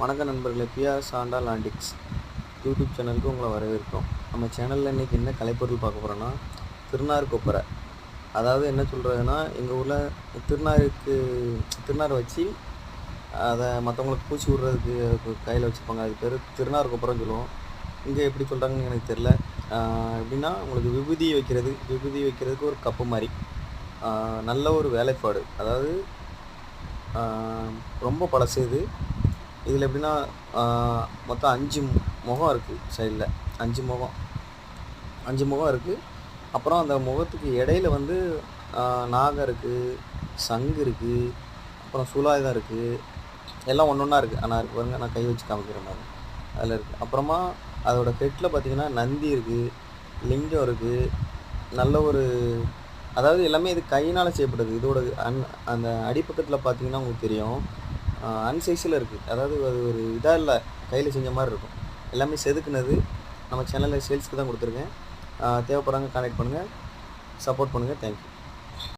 வணக்கம் நண்பர்களே PR Santa லாண்டிக்ஸ் YouTube சேனலுக்கு உங்களை வரவேற்கிறோம். நம்ம சேனலில் இன்றைக்கி என்ன கலைப்பொருள் பார்க்க போகிறோன்னா திருநார் கொப்பரை. அதாவது என்ன சொல்கிறதுன்னா எங்கள் ஊரில் திருநாருக்கு திருநார் வச்சு அதை மற்றவங்களுக்கு பூச்சி விட்றதுக்கு கையில் வச்சுப்பாங்க. அது பேர் திருநார் கொப்பரைன்னு சொல்லுவோம். இங்கே எப்படி சொல்கிறாங்கன்னு எனக்கு தெரில எப்படின்னா உங்களுக்கு விபூதி வைக்கிறது விபூதி வைக்கிறதுக்கு ஒரு கப்பு மாதிரி. நல்ல ஒரு வேலைப்பாடு. அதாவது ரொம்ப பழசு இது. இதில் எப்படின்னா மொத்தம் அஞ்சு முகம் இருக்குது சைடில் அஞ்சு முகம். அஞ்சு முகம் இருக்குது அப்புறம் அந்த முகத்துக்கு இடையில வந்து நாகம் இருக்குது சங்கு இருக்குது அப்புறம் சுலாயுதம் இருக்குது எல்லாம் ஒன்று ஒன்றா இருக்குது ஆனால் இருக்கு பாருங்க நான் கை வச்சு காமிக்கிறேன் பாருங்க அதில் இருக்குது அப்புறமா அதோட ஹெட்டில் பார்த்திங்கன்னா நந்தி இருக்குது லிங்கம் இருக்குது நல்ல ஒரு அதாவது எல்லாமே இது கையினால் செய்யப்படுது. இதோட அன் அந்த அடிப்பக்கத்தில் பார்த்திங்கன்னா உங்களுக்கு தெரியும். அன்சைஸில் இருக்குது அதாவது அது ஒரு இதாக இல்லை கையில் செஞ்ச மாதிரி இருக்கும். எல்லாமே செதுக்குனது நம்ம சேனலில் சேல்ஸ்க்கு தான் கொடுத்துருக்கேன். தேவைப்படுறாங்க கான்டாக்ட் பண்ணுங்கள் சப்போர்ட் பண்ணுங்கள் தேங்க்யூ